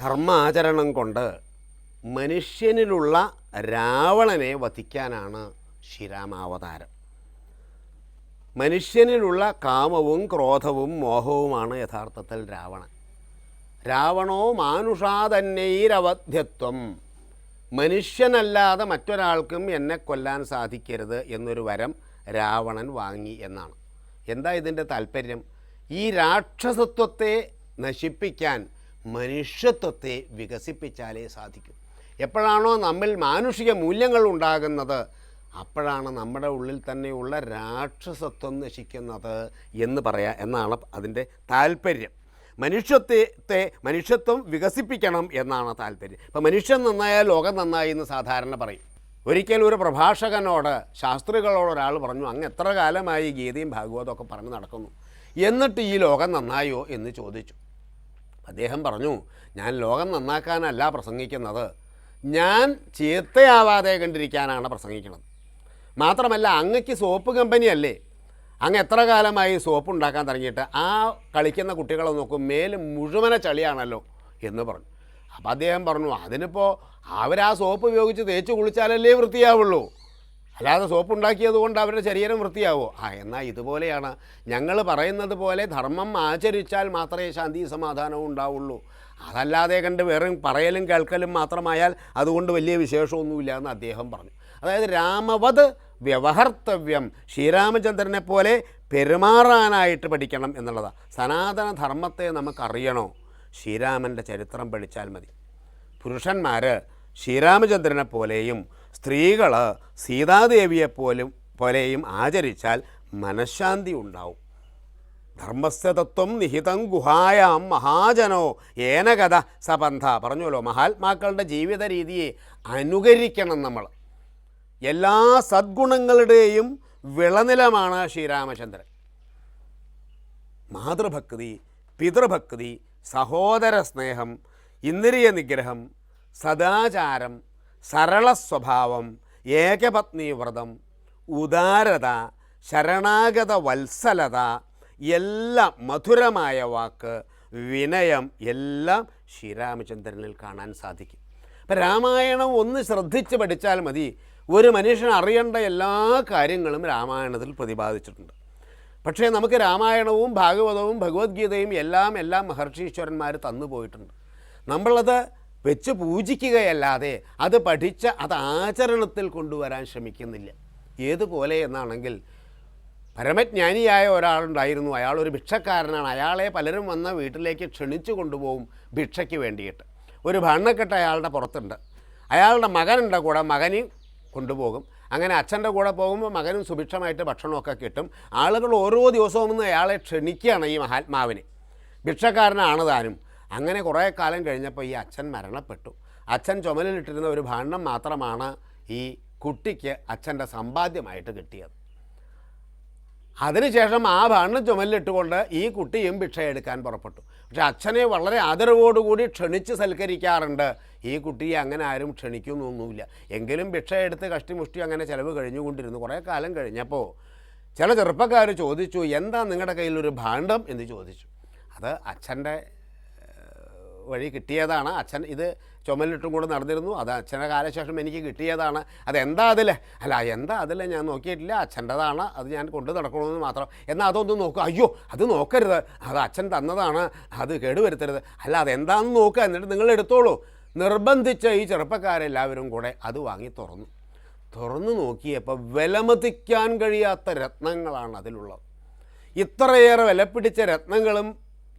ധർമാചരണം കൊണ്ട് മനുഷ്യനിലുള്ള രാവണനെ വധിക്കാനാണ് ശ്രീരാമാവതാരം. മനുഷ്യനിലുള്ള കാമവും ക്രോധവും മോഹവുമാണ് യഥാർത്ഥത്തിൽ രാവണൻ. രാവണോ മാനുഷാതന്നൈരവധ്യത്വം മനുഷ്യനല്ലാതെ മറ്റൊരാൾക്കും എന്നെ കൊല്ലാൻ സാധിക്കരുത് എന്നൊരു വരം രാവണൻ വാങ്ങി എന്നാണ്. എന്താ ഇതിന്റെ താല്പര്യം? ഈ രാക്ഷസത്വത്തെ നശിപ്പിക്കാൻ മനുഷ്യത്വത്തെ വികസിപ്പിച്ചാലേ സാധിക്കൂ. എപ്പോഴാണോ നമ്മിൽ മാനുഷിക മൂല്യങ്ങൾ ഉണ്ടാകുന്നത് അപ്പോഴാണ് നമ്മുടെ ഉള്ളിൽ തന്നെയുള്ള രാക്ഷസത്വം നശിക്കുന്നത് എന്ന് പറയാം എന്നാണ് അതിന്റെ താല്പര്യം. മനുഷ്യത്വത്തെ മനുഷ്യത്വം വികസിപ്പിക്കണം എന്നാണ് താല്പര്യം. ഇപ്പം മനുഷ്യൻ നന്നായാൽ ലോകം നന്നായി എന്ന് സാധാരണ പറയും. ഒരിക്കൽ ഒരു പ്രഭാഷകനോട് ശാസ്ത്രികളോട് ഒരാൾ പറഞ്ഞു അങ്ങ് എത്ര കാലമായി ഗീതയും ഭാഗവതമൊക്കെ പറഞ്ഞ് നടക്കുന്നു. എന്നിട്ട് ഈ ലോകം നന്നായോ? എന്ന് ചോദിച്ചു. അദ്ദേഹം പറഞ്ഞു ഞാൻ ലോകം നന്നാക്കാനല്ല പ്രസംഗിക്കുന്നത്. ഞാൻ ചീത്തയാവാതെ കണ്ടിരിക്കാനാണ് പ്രസംഗിക്കുന്നത്. മാത്രമല്ല അങ്ങക്ക് സോപ്പ് കമ്പനിയല്ലേ. അങ്ങ് എത്ര കാലമായി സോപ്പ് ഉണ്ടാക്കാൻ തുടങ്ങിയിട്ട് ആ കളിക്കുന്ന കുട്ടികളെ നോക്കും മേൽ മുഴുവനെ ചളിയാണല്ലോ എന്ന് പറഞ്ഞു. അപ്പോൾ അദ്ദേഹം പറഞ്ഞു അതിനിപ്പോൾ ആ സോപ്പ് ഉപയോഗിച്ച് തേച്ച് കുളിച്ചാലല്ലേ വൃത്തിയാവുള്ളൂ. അല്ലാതെ സോപ്പ് ഉണ്ടാക്കിയത് കൊണ്ട് അവരുടെ ശരീരം വൃത്തിയാവോ? ആ എന്നാൽ ഇതുപോലെയാണ്. ഞങ്ങൾ പറയുന്നത് പോലെ ധർമ്മം ആചരിച്ചാൽ മാത്രമേ ശാന്തി സമാധാനവും ഉണ്ടാവുള്ളൂ. അതല്ലാതെ കണ്ട് വേറെ പറയലും കേൾക്കലും മാത്രമായാൽ അതുകൊണ്ട് വലിയ വിശേഷമൊന്നുമില്ല എന്ന് അദ്ദേഹം പറഞ്ഞു. അതായത് രാമവത് വ്യവഹർത്തവ്യം ശ്രീരാമചന്ദ്രനെ പോലെ പെരുമാറാനായിട്ട് പഠിക്കണം എന്നുള്ളതാണ് സനാതനധർമ്മത്തെ നമുക്കറിയണോ? ശ്രീരാമന്റെ ചരിത്രം പഠിച്ചാൽ മതി. പുരുഷന്മാർ ശ്രീരാമചന്ദ്രനെ പോലെയും സ്ത്രീകൾ സീതാദേവിയെ പോലും പോലെയും ആചരിച്ചാൽ മനഃശാന്തി ഉണ്ടാവും. ധർമ്മസ്ഥതത്വം നിഹിതം ഗുഹായാം മഹാജനോ ഏനകഥ സബന്ധ. പറഞ്ഞല്ലോ മഹാത്മാക്കളുടെ ജീവിത രീതിയെ അനുകരിക്കണം നമ്മൾ. എല്ലാ സദ്ഗുണങ്ങളുടെയും വിളനിലമാണ് ശ്രീരാമചന്ദ്രൻ. മാതൃഭക്തി പിതൃഭക്തി സഹോദര സ്നേഹം ഇന്ദ്രിയ നിഗ്രഹം സദാചാരം സരള സ്വഭാവം ഏകപത്നി വ്രതം ഉദാരത ശരണാഗത വത്സലത എല്ലാം മധുരമായ വാക്ക് വിനയം എല്ലാം ശ്രീരാമചന്ദ്രനിൽ കാണാൻ സാധിക്കും. അപ്പം രാമായണം ഒന്ന് ശ്രദ്ധിച്ച് പഠിച്ചാൽ മതി. ഒരു മനുഷ്യൻ അറിയേണ്ട എല്ലാ കാര്യങ്ങളും രാമായണത്തിൽ പ്രതിപാദിച്ചിട്ടുണ്ട്. പക്ഷേ നമുക്ക് രാമായണവും ഭാഗവതവും ഭഗവത്ഗീതയും എല്ലാം എല്ലാം മഹർഷീശ്വരന്മാർ തന്നു പോയിട്ടുണ്ട്. നമ്മളത് വെച്ച് പൂജിക്കുകയല്ലാതെ അത് പഠിച്ച് അത് ആചരണത്തിൽ കൊണ്ടുവരാൻ ശ്രമിക്കുന്നില്ല. ഏതുപോലെ എന്നാണെങ്കിൽ പരമജ്ഞാനിയായ ഒരാളുണ്ടായിരുന്നു. അയാൾ ഒരു ഭിക്ഷക്കാരനാണ്. അയാളെ പലരും വന്ന വീട്ടിലേക്ക് ക്ഷണിച്ചു കൊണ്ടുപോകും ഭിക്ഷയ്ക്ക് വേണ്ടിയിട്ട്. ഒരു ഭണ്ണക്കെട്ട് അയാളുടെ പുറത്തുണ്ട്. അയാളുടെ മകനുണ്ട് കൂടെ മകനെയും കൊണ്ടുപോകും. അങ്ങനെ അച്ഛന്റെ കൂടെ പോകുമ്പോൾ മകനും സുഭിക്ഷമായിട്ട് ഭക്ഷണമൊക്കെ കിട്ടും. ആളുകൾ ഓരോ ദിവസവും നിന്ന് അയാളെ ക്ഷണിക്കുകയാണ് ഈ മഹാത്മാവിനെ. ഭിക്ഷക്കാരനാണ് താനും. അങ്ങനെ കുറേ കാലം കഴിഞ്ഞപ്പോൾ ഈ അച്ഛൻ മരണപ്പെട്ടു. അച്ഛൻ ചുമലിലിട്ടിരുന്ന ഒരു ഭാണ്ഡം മാത്രമാണ് ഈ കുട്ടിക്ക് അച്ഛന്റെ സമ്പാദ്യമായിട്ട് കിട്ടിയത്. അതിനുശേഷം ആ ഭാണ്ഡം ചുമലിലിട്ടുകൊണ്ട് ഈ കുട്ടിയും ഭിക്ഷയെടുക്കാൻ പുറപ്പെട്ടു. പക്ഷെ അച്ഛനെ വളരെ ആദരവോടുകൂടി ക്ഷണിച്ച് സൽക്കരിക്കാറുണ്ട്. ഈ കുട്ടിയെ അങ്ങനെ ആരും ക്ഷണിക്കുന്നൊന്നുമില്ല. എങ്കിലും ഭിക്ഷയെടുത്ത് കഷ്ടിമുഷ്ടി അങ്ങനെ ചിലവ് കഴിഞ്ഞുകൊണ്ടിരുന്നു. കുറേ കാലം കഴിഞ്ഞപ്പോൾ ചില ചെറുപ്പക്കാർ ചോദിച്ചു എന്താ നിങ്ങളുടെ കയ്യിലൊരു ഭാണ്ഡം? എന്ന് ചോദിച്ചു. അത് അച്ഛന്റെ വഴി കിട്ടിയതാണ്. അച്ഛൻ ഇത് ചുമലിട്ടും കൂടെ നടന്നിരുന്നു. അത് അച്ഛന്റെ കാലശേഷം എനിക്ക് കിട്ടിയതാണ്. അതെന്താ അതിൽ അല്ല എന്താ അതിൽ ഞാൻ നോക്കിയിട്ടില്ല. അച്ഛന്റെതാണ്. അത് ഞാൻ കൊണ്ടു നടക്കണമെന്ന് മാത്രം. എന്നാൽ അതൊന്നും നോക്കുക അയ്യോ അത് നോക്കരുത്. അത് അച്ഛൻ തന്നതാണ്. അത് കേടുവരുത്തരുത്. അല്ല അതെന്താണെന്ന് നോക്കുക എന്നിട്ട് നിങ്ങൾ എടുത്തോളൂ. നിർബന്ധിച്ച ഈ ചെറുപ്പക്കാരെല്ലാവരും കൂടെ അത് വാങ്ങി തുറന്നു. തുറന്നു നോക്കിയപ്പോൾ വിലമതിക്കാൻ കഴിയാത്ത രത്നങ്ങളാണ് അതിലുള്ളത്. ഇത്രയേറെ വിലപിടിച്ച രത്നങ്ങളും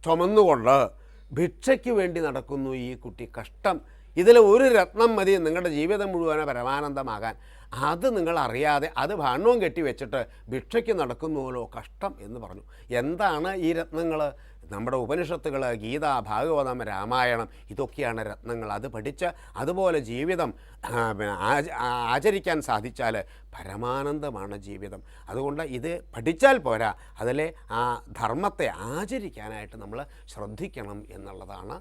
ചുമന്നുകൊണ്ട് ഭിക്ഷയ്ക്ക് വേണ്ടി നടക്കുന്നു ഈ കുട്ടി. കഷ്ടം. ഇതിൽ ഒരു രത്നം മതി നിങ്ങളുടെ ജീവിതം മുഴുവനെ പരമാനന്ദമാകാൻ. അത് നിങ്ങൾ അറിയാതെ അത് ഭാണ്ഡവും കെട്ടി വെച്ചിട്ട് ഭിക്ഷയ്ക്ക് നടക്കുന്നുവല്ലോ കഷ്ടം എന്ന് പറഞ്ഞു. എന്താണ് ഈ രത്നങ്ങൾ നമ്മുടെ ഉപനിഷത്തുകൾ ഗീത ഭാഗവതം രാമായണം ഇതൊക്കെയാണ് രത്നങ്ങൾ. അത് പഠിച്ച് അതുപോലെ ജീവിതം ആചരിക്കാൻ സാധിച്ചാൽ പരമാനന്ദമാണ് ജീവിതം. അതുകൊണ്ട് ഇത് പഠിച്ചാൽ പോരാ. അതിലെ ആ ധർമ്മത്തെ ആചരിക്കാനായിട്ട് നമ്മൾ ശ്രദ്ധിക്കണം എന്നുള്ളതാണ്.